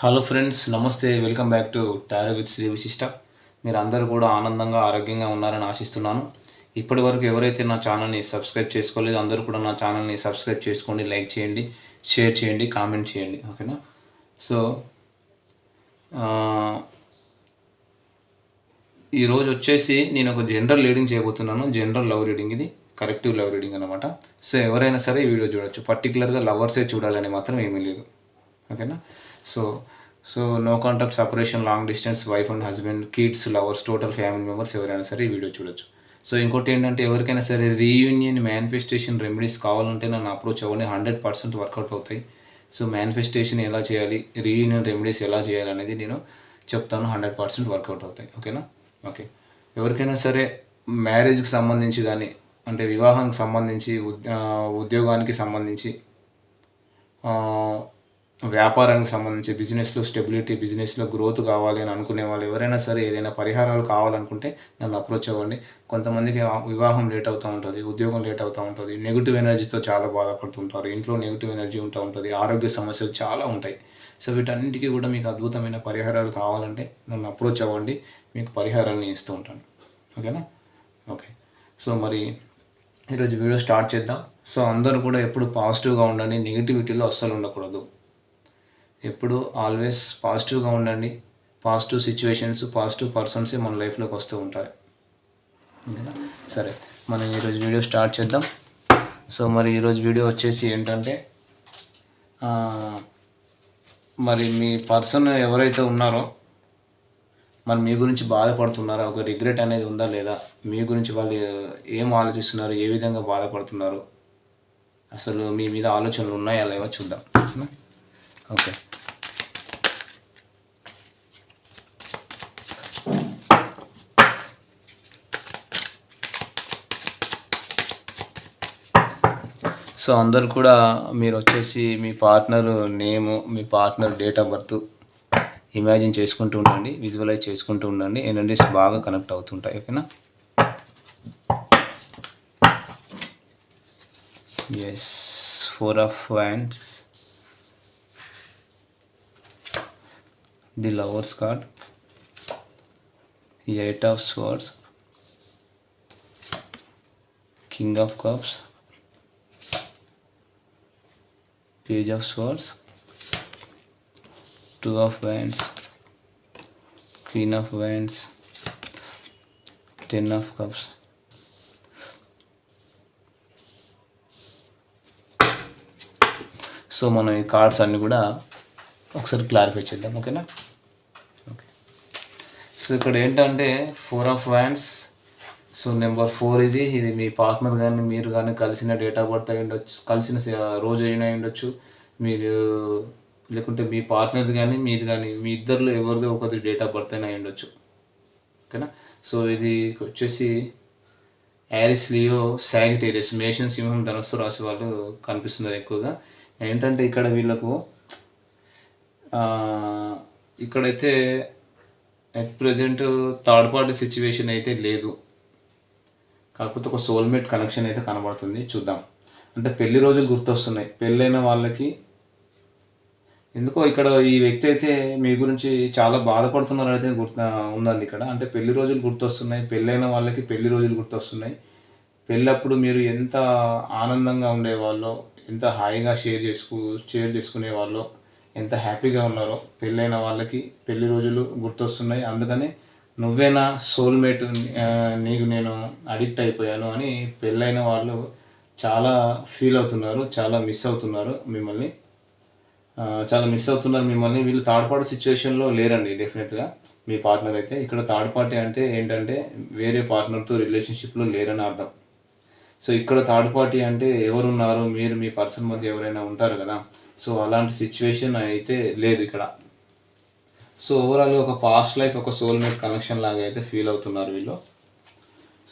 Hello friends నమస్తే welcome back to tarot with Shri Vishishta మీరు అందరూ కూడా ఆనందంగా ఆరోగ్యంగా ఉన్నారని ఆశిస్తున్నాను. ఇప్పటి వరకు ఎవరైతే నా ఛానల్ని సబ్స్క్రైబ్ చేసుకోలేదు అందరూ కూడా నా ఛానల్ని సబ్స్క్రైబ్ చేసుకోండి లైక్ చేయండి షేర్ చేయండి కామెంట్ చేయండి ఓకేనా సో ఈరోజు వచ్చేసి నేను ఒక జనరల్ రీడింగ్ చేయబోతున్నాను. జనరల్ లవ్ రీడింగ్ ఇది కరెక్టివ్ లవ్ రీడింగ్ అనమాట సో ఎవరైనా సరే ఈ వీడియో చూడొచ్చు. పర్టికులర్గా లవర్సే చూడాలని మాత్రం ఏమీ లేదు ఓకేనా so so no contact separation long distance wife and husband kids lovers total family members ఎవరైనా సరే ఈ వీడియో చూడొచ్చు. సో ఇంకోటి ఏంటంటే ఎవరికైనా సరే రీయూనియన్ మేనిఫెస్టేషన్ రెమెడీస్ కావాలంటే నన్ను అప్రోచ్ అవ్వని హండ్రెడ్ పర్సెంట్ వర్కౌట్ అవుతాయి. సో మేనిఫెస్టేషన్ ఎలా చేయాలి? రీయూనియన్ రెమెడీస్ ఎలా చేయాలి అనేది నేను చెప్తాను హండ్రెడ్ పర్సెంట్ వర్కౌట్ అవుతాయి. ఓకేనా ఓకే ఎవరికైనా సరే మ్యారేజ్కి సంబంధించి కానీ అంటే వివాహానికి సంబంధించి ఉద్- ఉద్యోగానికి సంబంధించి వ్యాపారానికి సంబంధించి బిజినెస్లో స్టెబిలిటీ బిజినెస్లో గ్రోత్ కావాలి అని అనుకునే వాళ్ళు ఎవరైనా సరే ఏదైనా పరిహారాలు కావాలనుకుంటే నన్ను అప్రోచ్ అవ్వండి. కొంతమందికి వివాహం లేట్ అవుతూ ఉంటుంది ఉద్యోగం లేట్ అవుతూ ఉంటుంది నెగిటివ్ ఎనర్జీతో చాలా బాధపడుతుంటారు ఇంట్లో నెగిటివ్ ఎనర్జీ ఉంటూ ఉంటుంది ఆరోగ్య సమస్యలు చాలా ఉంటాయి. సో వీటన్నిటికీ కూడా మీకు అద్భుతమైన పరిహారాలు కావాలంటే నన్ను అప్రోచ్ అవ్వండి మీకు పరిహారాన్ని ఇస్తూ ఉంటాను. ఓకేనా? ఓకే. సో మరి ఈరోజు వీడియో స్టార్ట్ చేద్దాం. సో అందరూ కూడా ఎప్పుడు పాజిటివ్గా ఉండండి నెగిటివిటీలో అస్సలు ఉండకూడదు. ఎప్పుడు ఆల్వేస్ పాజిటివ్గా ఉండండి. పాజిటివ్ సిచ్యువేషన్స్ పాజిటివ్ పర్సన్సే మన లైఫ్లోకి వస్తూ ఉంటాయి. సరే మనం ఈరోజు వీడియో స్టార్ట్ చేద్దాం. సో మరి ఈరోజు వీడియో వచ్చేసి ఏంటంటే మరి మీ పర్సన్ ఎవరైతే ఉన్నారో మరి మీ గురించి బాధపడుతున్నారా? ఒక రిగ్రెట్ అనేది ఉందా లేదా? మీ గురించి వాళ్ళు ఏం ఆలోచిస్తున్నారు? ఏ విధంగా బాధపడుతున్నారు? అసలు మీ మీద ఆలోచనలు ఉన్నాయా లేవో చూద్దాం. ఓకే? సో అందరు కూడా మీరు వచ్చేసి మీ partner name me partner date of birth imagine చేసుకుంటూ ఉండండి విజువలైజ్ చేసుకుంటూ ఉండండి. ఎనర్జీస్ బాగా కనెక్ట్ అవుతుంటాయి ఓకేనా yes four of wands the lovers card eight of swords king of cups page of swords. Two of wands. Queen of wands. Ten of cups. So మనం ఈ cards అన్నీ కూడా ఒకసారి క్లారిఫై చేద్దాం ఓకేనా ఓకే సో ఇక్కడ ఏంటంటే four of wands so number four ఇది. ఇది మీ పార్ట్నర్ కానీ మీరు కానీ కలిసిన డేట్ ఆఫ్ బర్త్ అయి ఉండొచ్చు కలిసిన రోజు అయినా ఉండొచ్చు మీరు లేకుంటే మీ పార్ట్నర్ది కానీ మీది కానీ మీ ఇద్దరిలో ఎవరిది ఒకరి డేట్ ఆఫ్ బర్త్ అయినా ఉండొచ్చు ఓకేనా? సో ఇది వచ్చేసి యారిస్ లియో సాగిటేరియస్ మేషన్ సింహం ధనస్సు రాశి వాళ్ళు కనిపిస్తున్నారు ఎక్కువగా. ఏంటంటే ఇక్కడ వీళ్ళకు ఇక్కడైతే at present third party situation అయితే లేదు. కాకపోతే ఒక సోల్మేట్ కనెక్షన్ అయితే కనబడుతుంది. చూద్దాం. అంటే పెళ్ళి రోజులు గుర్తొస్తున్నాయి. పెళ్ళైన వాళ్ళకి ఎందుకో ఇక్కడ ఈ వ్యక్తి అయితే మీ గురించి చాలా బాధపడుతున్నారు అయితే గుర్తు ఉందండి ఇక్కడ. అంటే పెళ్ళి రోజులు గుర్తొస్తున్నాయి. పెళ్ళైన వాళ్ళకి పెళ్ళి రోజులు గుర్తొస్తున్నాయి. పెళ్ళప్పుడు మీరు ఎంత ఆనందంగా ఉండేవాళ్ళో ఎంత హాయిగా షేర్ చేసుకు షేర్ చేసుకునేవాళ్ళో ఎంత హ్యాపీగా ఉన్నారో పెళ్ళైన వాళ్ళకి పెళ్ళి రోజులు గుర్తొస్తున్నాయి. అందుకని నువ్వేనా సోల్మేట్ నీకు నేను అడిక్ట్ అయిపోయాను అని పెళ్ళైన వాళ్ళు చాలా ఫీల్ అవుతున్నారు చాలా మిస్ అవుతున్నారు మిమ్మల్ని. చాలా మిస్ అవుతున్నారు మిమ్మల్ని. వీళ్ళు థర్డ్ పార్టీ సిచ్యువేషన్లో లేరండి డెఫినెట్గా మీ పార్ట్నర్ అయితే. ఇక్కడ థర్డ్ పార్టీ అంటే ఏంటంటే వేరే పార్ట్నర్తో రిలేషన్షిప్లో లేరని అర్థం. సో ఇక్కడ థర్డ్ పార్టీ అంటే ఎవరున్నారు? మీరు మీ పర్సన్ మధ్య ఎవరైనా ఉంటారు కదా. సో అలాంటి సిచ్యువేషన్ అయితే లేదు ఇక్కడ. సో ఓవరాల్గా ఒక పాస్ట్ లైఫ్ ఒక సోల్మేట్ కనెక్షన్ లాగా అయితే ఫీల్ అవుతున్నారు వీళ్ళు.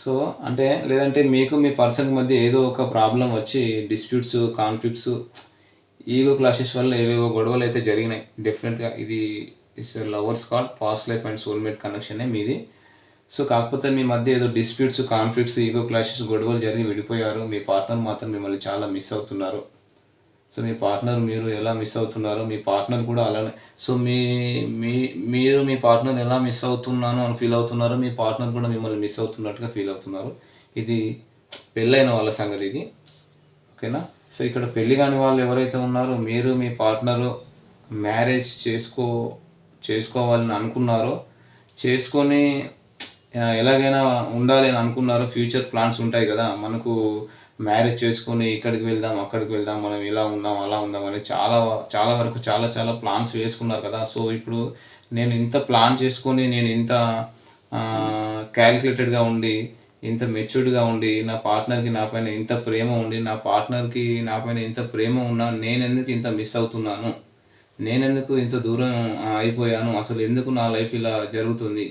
సో అంటే లేదంటే మీకు మీ పర్సన్ మధ్య ఏదో ఒక ప్రాబ్లం వచ్చి డిస్ప్యూట్స్ కాన్ఫ్లిక్ట్స్ ఈగో క్లాషెస్ వల్ల ఏవేవో గొడవలు అయితే జరిగినాయి. డెఫినెట్గా ఇది is lovers card past life and soulmate కనెక్షనే మీది. సో కాకపోతే మీ మధ్య ఏదో డిస్ప్యూట్స్ కాన్ఫ్లిక్ట్స్ ఈగో క్లాషెస్ గొడవలు జరిగి విడిపోయారు. మీ పార్ట్నర్ మాత్రం మిమ్మల్ని చాలా మిస్ అవుతున్నారు. సో మీ పార్ట్నర్ మీరు ఎలా మిస్ అవుతున్నారో మీ పార్ట్నర్ కూడా అలానే. సో మీ మీ మీరు మీ పార్ట్నర్ ఎలా మిస్ అవుతున్నాను అని ఫీల్ అవుతున్నారో మీ పార్ట్నర్ కూడా మిమ్మల్ని మిస్ అవుతున్నట్టుగా ఫీల్ అవుతున్నారు. ఇది పెళ్ళైన వాళ్ళ సంగతి ఇది. ఓకేనా? సో ఇక్కడ పెళ్ళి కాని వాళ్ళు ఎవరైతే ఉన్నారో మీరు మీ పార్ట్నర్ మ్యారేజ్ చేసుకో చేసుకోవాలని అనుకున్నారో చేసుకొని ఎలాగైనా ఉండాలి అని అనుకున్నారో. ఫ్యూచర్ ప్లాన్స్ ఉంటాయి కదా. మనకు మ్యారేజ్ చేసుకొని ఇక్కడికి వెళ్దాం అక్కడికి వెళ్దాం మనం ఇలా ఉందాం అలా ఉందాం అని చాలా చాలా వరకు చాలా చాలా ప్లాన్స్ వేసుకున్నారు కదా. సో ఇప్పుడు నేను ఇంత ప్లాన్ చేసుకొని నేను ఇంత క్యాలిక్యులేటెడ్గా ఉండి ఇంత మెచ్యూర్డ్గా ఉండి నా పార్ట్నర్కి నా పైన ఇంత ప్రేమ ఉండి నా పార్ట్నర్కి నా పైన ఇంత ప్రేమ ఉన్నా నేను ఎందుకు ఇంత మిస్ అవుతున్నాను? నేనెందుకు ఇంత దూరం అయిపోయాను? అసలు ఎందుకు నా లైఫ్ ఇలా జరుగుతుంది?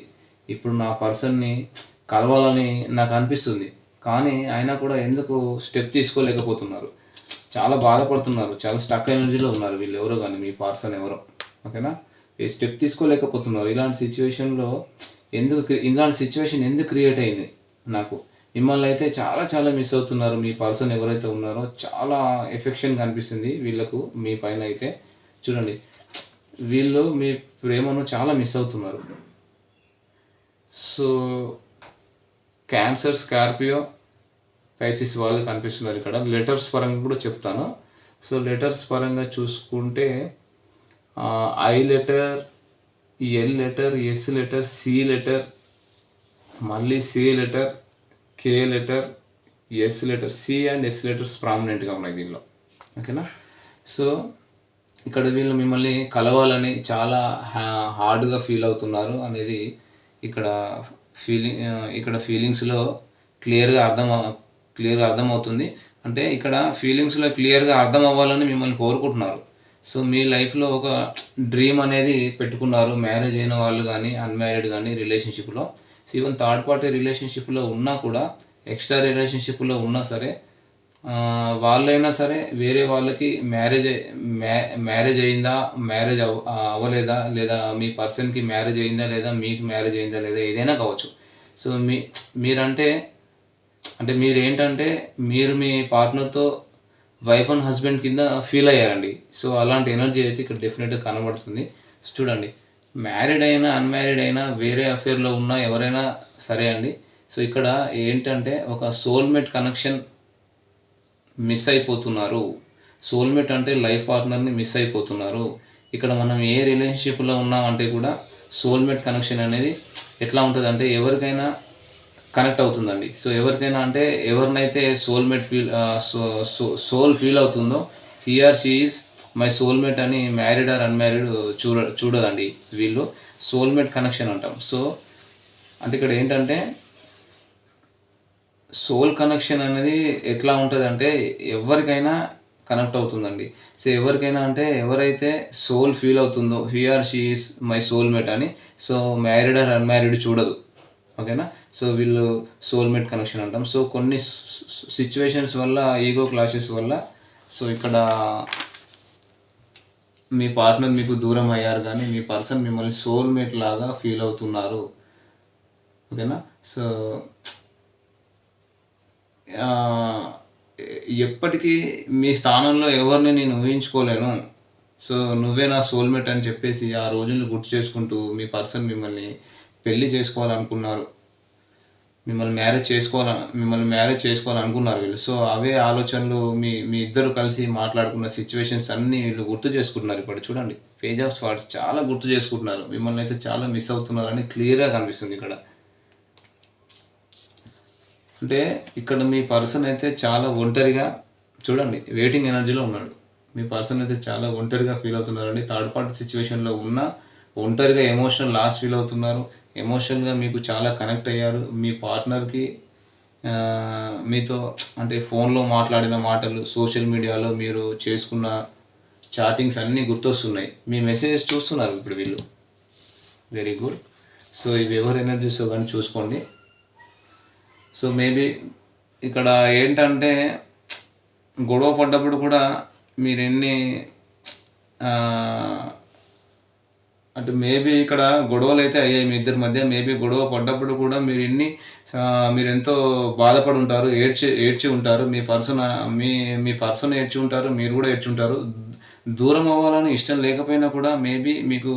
ఇప్పుడు నా పర్సన్ని కలవాలని నాకు అనిపిస్తుంది. కానీ అయినా కూడా ఎందుకు స్టెప్ తీసుకోలేకపోతున్నారు? చాలా బాధపడుతున్నారు. చాలా స్టక్ ఎనర్జీలో ఉన్నారు వీళ్ళు ఎవరో కానీ మీ పర్సన్ ఎవరో. ఓకేనా? ఈ స్టెప్ తీసుకోలేకపోతున్నారు. ఇలాంటి సిచ్యువేషన్లో ఎందుకు ఇలాంటి సిచ్యువేషన్ ఎందుకు క్రియేట్ అయింది నాకు? మిమ్మల్ని అయితే చాలా చాలా మిస్ అవుతున్నారు. మీ పర్సన్ ఎవరైతే ఉన్నారో చాలా ఎఫెక్షన్ కనిపిస్తుంది వీళ్ళకు మీ పైన అయితే. చూడండి వీళ్ళు మీ ప్రేమను చాలా మిస్ అవుతున్నారు. సో క్యాన్సర్ స్కార్పియో పైసిస్ వాళ్ళు కనిపిస్తున్నారు ఇక్కడ. లెటర్స్ పరంగా కూడా చెప్తాను. సో లెటర్స్ పరంగా చూసుకుంటే I letter L letter S letter C letter మళ్ళీ C letter K letter S letter C and S letters ప్రామినెంట్గా ఉన్నాయి దీనిలో. ఓకేనా? సో ఇక్కడ వీళ్ళు మిమ్మల్ని కలవాలని చాలా హార్డ్గా ఫీల్ అవుతున్నారు అనేది ఇక్కడ ఫీలింగ్ ఇక్కడ ఫీలింగ్స్లో క్లియర్గా అర్థం క్లియర్గా అర్థమవుతుంది. అంటే ఇక్కడ ఫీలింగ్స్లో క్లియర్గా అర్థం అవ్వాలని మిమ్మల్ని కోరుకుంటున్నారు. సో మీ లైఫ్లో ఒక డ్రీమ్ అనేది పెట్టుకున్నారు. మ్యారేజ్ అయిన వాళ్ళు కానీ అన్మ్యారీడ్ కానీ రిలేషన్షిప్లో సో ఈవెన్ థర్డ్ పార్టీ రిలేషన్షిప్లో ఉన్నా కూడా ఎక్స్ట్రా రిలేషన్షిప్లో ఉన్నా సరే వాళ్ళైనా సరే వేరే వాళ్ళకి మ్యారేజ్ మ్యారేజ్ అయిందా మ్యారేజ్ అవ అవ్వలేదా లేదా మీ పర్సన్కి మ్యారేజ్ అయిందా లేదా మీకు మ్యారేజ్ అయిందా లేదా ఏదైనా కావచ్చు. సో మీ మీరంటే అంటే మీరు ఏంటంటే మీరు మీ పార్ట్నర్తో వైఫ్ అండ్ హస్బెండ్ కింద ఫీల్ అయ్యారండి. సో అలాంటి ఎనర్జీ అయితే ఇక్కడ డెఫినెట్గా కనబడుతుంది. చూడండి మ్యారీడ్ అయినా అన్మ్యారీడ్ అయినా వేరే అఫేర్లో ఉన్నా ఎవరైనా సరే అండి. సో ఇక్కడ ఏంటంటే ఒక సోల్మేట్ కనెక్షన్ మిస్ అయిపోతున్నారు. సోల్మేట్ అంటే లైఫ్ పార్ట్నర్ని మిస్ అయిపోతున్నారు. ఇక్కడ మనం ఏ రిలేషన్షిప్లో ఉన్నామంటే కూడా సోల్మేట్ కనెక్షన్ అనేది ఎట్లా ఉంటుంది అంటే ఎవరికైనా కనెక్ట్ అవుతుందండి. సో ఎవరికైనా అంటే ఎవరినైతే soulmate feel so soul feel అవుతుందో here she is my soulmate అని మ్యారీడ్ ఆర్ అన్మ్యారీడ్ చూడ చూడదండి వీళ్ళు. సోల్మేట్ కనెక్షన్ అంటాం. సో అంటే ఇక్కడ ఏంటంటే సోల్ కనెక్షన్ అనేది ఎట్లా ఉంటుంది అంటే ఎవరికైనా కనెక్ట్ అవుతుందండి. సో ఎవరికైనా అంటే ఎవరైతే సోల్ ఫీల్ అవుతుందో or she is my soulmate అని సో మ్యారీడ్ ఆర్ అన్మ్యారీడ్ చూడదు. ఓకేనా? సో వీళ్ళు సోల్మేట్ కనెక్షన్ అంటాం. సో కొన్ని సిచ్యువేషన్స్ వల్ల ఈగో క్లాషెస్ వల్ల సో ఇక్కడ మీ పార్ట్నర్ మీకు దూరం అయ్యారు కానీ మీ పర్సన్ మిమ్మల్ని సోల్మేట్ లాగా ఫీల్ అవుతున్నారు. ఓకేనా? సో ఎప్పటికీ మీ స్థానంలో ఎవరిని నేను ఊహించుకోలేను. సో నువ్వే నా సోల్మేట్ అని చెప్పేసి ఆ రోజులు గుర్తు చేసుకుంటూ మీ పర్సన్ మిమ్మల్ని పెళ్ళి చేసుకోవాలనుకున్నారు. మిమ్మల్ని మ్యారేజ్ చేసుకోవాల మిమ్మల్ని మ్యారేజ్ చేసుకోవాలనుకున్నారు వీళ్ళు. సో అవే ఆలోచనలు మీ మీ ఇద్దరు కలిసి మాట్లాడుకున్న సిచ్యువేషన్స్ అన్నీ వీళ్ళు గుర్తు చేసుకుంటున్నారు ఇప్పుడు. చూడండి పేజ్ ఆఫ్ స్వాట్స్ చాలా గుర్తు చేసుకుంటున్నారు. మిమ్మల్ని అయితే చాలా మిస్ అవుతున్నారని క్లియర్గా కనిపిస్తుంది ఇక్కడ. అంటే ఇక్కడ మీ పర్సన్ అయితే చాలా ఒంటరిగా చూడండి వెయిటింగ్ ఎనర్జీలో ఉన్నాడు. మీ పర్సన్ అయితే చాలా ఒంటరిగా ఫీల్ అవుతున్నారండి. థర్డ్ పార్టీ సిచ్యువేషన్లో ఉన్న ఒంటరిగా ఎమోషనల్ లాస్ ఫీల్ అవుతున్నారు. ఎమోషనల్గా మీకు చాలా కనెక్ట్ అయ్యారు. మీ పార్ట్నర్కి మీతో అంటే ఫోన్లో మాట్లాడిన మాటలు సోషల్ మీడియాలో మీరు చేసుకున్న చాటింగ్స్ అన్నీ గుర్తొస్తున్నాయి. మీ మెసేజెస్ చూస్తున్నారు ఇప్పుడు వీళ్ళు. వెరీ గుడ్ సో ఇవి ఎవరు ఎనర్జీస్ కానీ చూసుకోండి. సో మేబీ ఇక్కడ ఏంటంటే గొడవ పడ్డప్పుడు కూడా మీరు ఎన్ని అంటే మేబీ ఇక్కడ గొడవలు అయితే అయ్యాయి మీ ఇద్దరి మధ్య. మేబీ గొడవ పడ్డప్పుడు కూడా మీరు ఎన్ని మీరు ఎంతో బాధపడి ఉంటారు ఏడ్చి ఏడ్చి ఉంటారు. మీ పర్సన్ మీ మీ పర్సన్ ఏడ్చి ఉంటారు మీరు కూడా ఏడ్చి ఉంటారు. దూరం అవ్వాలని ఇష్టం లేకపోయినా కూడా మేబీ మీకు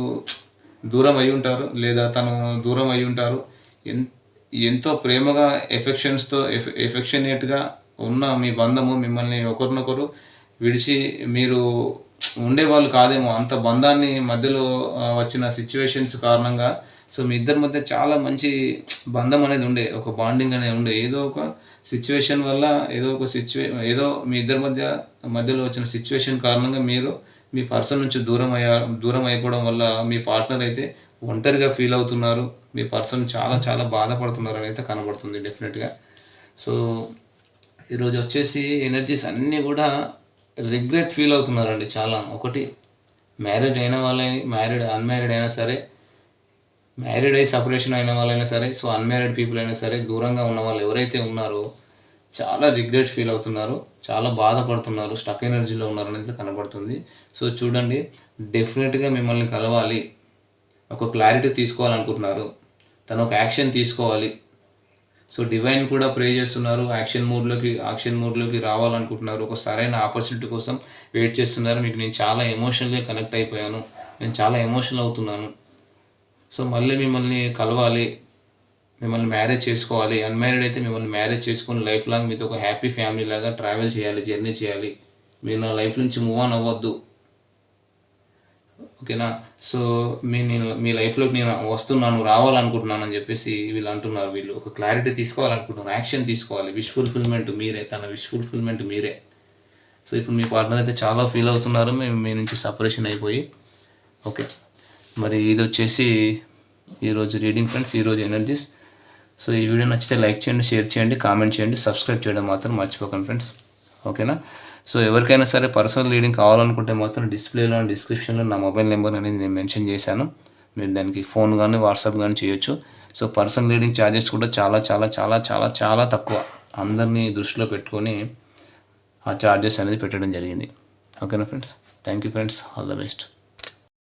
దూరం అయి ఉంటారు లేదా తను దూరం అయి ఉంటారు ఎన్ ఎంతో ప్రేమగా ఎఫెక్షన్స్తో ఎఫ్ ఎఫెక్షనేట్గా ఉన్న మీ బంధము మిమ్మల్ని ఒకరినొకరు విడిచి మీరు ఉండేవాళ్ళు కాదేమో. అంత బంధాన్ని మధ్యలో వచ్చిన సిచ్యువేషన్స్ కారణంగా సో మీ ఇద్దరి మధ్య చాలా మంచి బంధం అనేది ఉండే ఒక బాండింగ్ అనేది ఉండే. ఏదో ఒక సిచ్యువేషన్ వల్ల ఏదో ఒక సిచ్యువే ఏదో మీ ఇద్దరి మధ్య మధ్యలో వచ్చిన సిచ్యువేషన్ కారణంగా మీరు మీ పర్సన్ నుంచి దూరం అయ్యా దూరం అయిపోవడం వల్ల మీ పార్ట్నర్ అయితే ఒంటరిగా ఫీల్ అవుతున్నారు. మీ పర్సన్ చాలా చాలా బాధపడుతున్నారని అయితే కనబడుతుంది డెఫినెట్గా. సో ఈరోజు వచ్చేసి ఎనర్జీస్ అన్నీ కూడా రిగ్రెట్ ఫీల్ అవుతున్నారండి చాలా. ఒకటి మ్యారేజ్ అయిన వాళ్ళని మ్యారీడ్ అన్మ్యారీడ్ అయినా సరే మ్యారీడ్ అయి సపరేషన్ అయిన వాళ్ళైనా సరే సో అన్మ్యారీడ్ పీపుల్ అయినా సరే దూరంగా ఉన్న వాళ్ళు ఎవరైతే ఉన్నారో చాలా రిగ్రెట్ ఫీల్ అవుతున్నారు చాలా బాధపడుతున్నారు స్టక్ ఎనర్జీలో ఉన్నారు అనేది కనబడుతుంది. సో చూడండి డెఫినెట్గా మిమ్మల్ని కలవాలి ఒక క్లారిటీ తీసుకోవాలనుకుంటున్నారు. తను ఒక యాక్షన్ తీసుకోవాలి. సో డివైన్ కూడా ప్రే చేస్తున్నారు. యాక్షన్ మూడ్లోకి యాక్షన్ మూడ్లోకి రావాలనుకుంటున్నారు. ఒక సరైన ఆపర్చునిటీ కోసం వెయిట్ చేస్తున్నారు. మీకు నేను చాలా ఎమోషనల్గా కనెక్ట్ అయిపోయాను. నేను చాలా ఎమోషనల్ అవుతున్నాను. సో మళ్ళీ మిమ్మల్ని కలవాలి. మిమ్మల్ని మ్యారేజ్ చేసుకోవాలి. అన్మ్యారీడ్ అయితే మిమ్మల్ని మ్యారేజ్ చేసుకొని లైఫ్ లాంగ్ మీతో ఒక హ్యాపీ ఫ్యామిలీ లాగా ట్రావెల్ చేయాలి జర్నీ చేయాలి. మీరు నా లైఫ్ నుంచి మూవ్ ఆన్ అవ్వద్దు. ఓకేనా? సో మీ నేను మీ లైఫ్లోకి నేను వస్తున్నాను రావాలనుకుంటున్నాను అని చెప్పేసి వీళ్ళు అంటున్నారు వీళ్ళు. ఒక క్లారిటీ తీసుకోవాలనుకుంటున్నారు యాక్షన్ తీసుకోవాలి. విష్ ఫుల్ఫిల్మెంట్ మీరే తన విష్ ఫుల్ఫిల్మెంట్ మీరే. సో ఇప్పుడు మీ పార్ట్నర్ అయితే చాలా ఫీల్ అవుతున్నారు మేము మీ నుంచి సపరేషన్ అయిపోయి. ఓకే. మరి ఇది వచ్చేసి ఈరోజు రీడింగ్ ఫ్రెండ్స్ ఈరోజు ఎనర్జీస్. సో ఈ వీడియో నచ్చితే లైక్ చేయండి షేర్ చేయండి కామెంట్ చేయండి సబ్స్క్రైబ్ చేయడం మాత్రం మర్చిపోకండి ఫ్రెండ్స్. ఓకేనా? సో ఎవరికైనా సరే పర్సనల్ రీడింగ్ కావాలనుకుంటే మాత్రం డిస్ప్లేలో డిస్క్రిప్షన్లో నా మొబైల్ నెంబర్ అనేది నేను మెన్షన్ చేశాను. మీరు దానికి ఫోన్ కానీ వాట్సాప్ కానీ చేయొచ్చు. సో పర్సనల్ రీడింగ్ ఛార్జెస్ కూడా చాలా చాలా చాలా చాలా చాలా తక్కువ. అందరినీ దృష్టిలో పెట్టుకొని ఆ ఛార్జెస్ అనేది పెట్టడం జరిగింది. ఓకేనా friends thank you friends all the best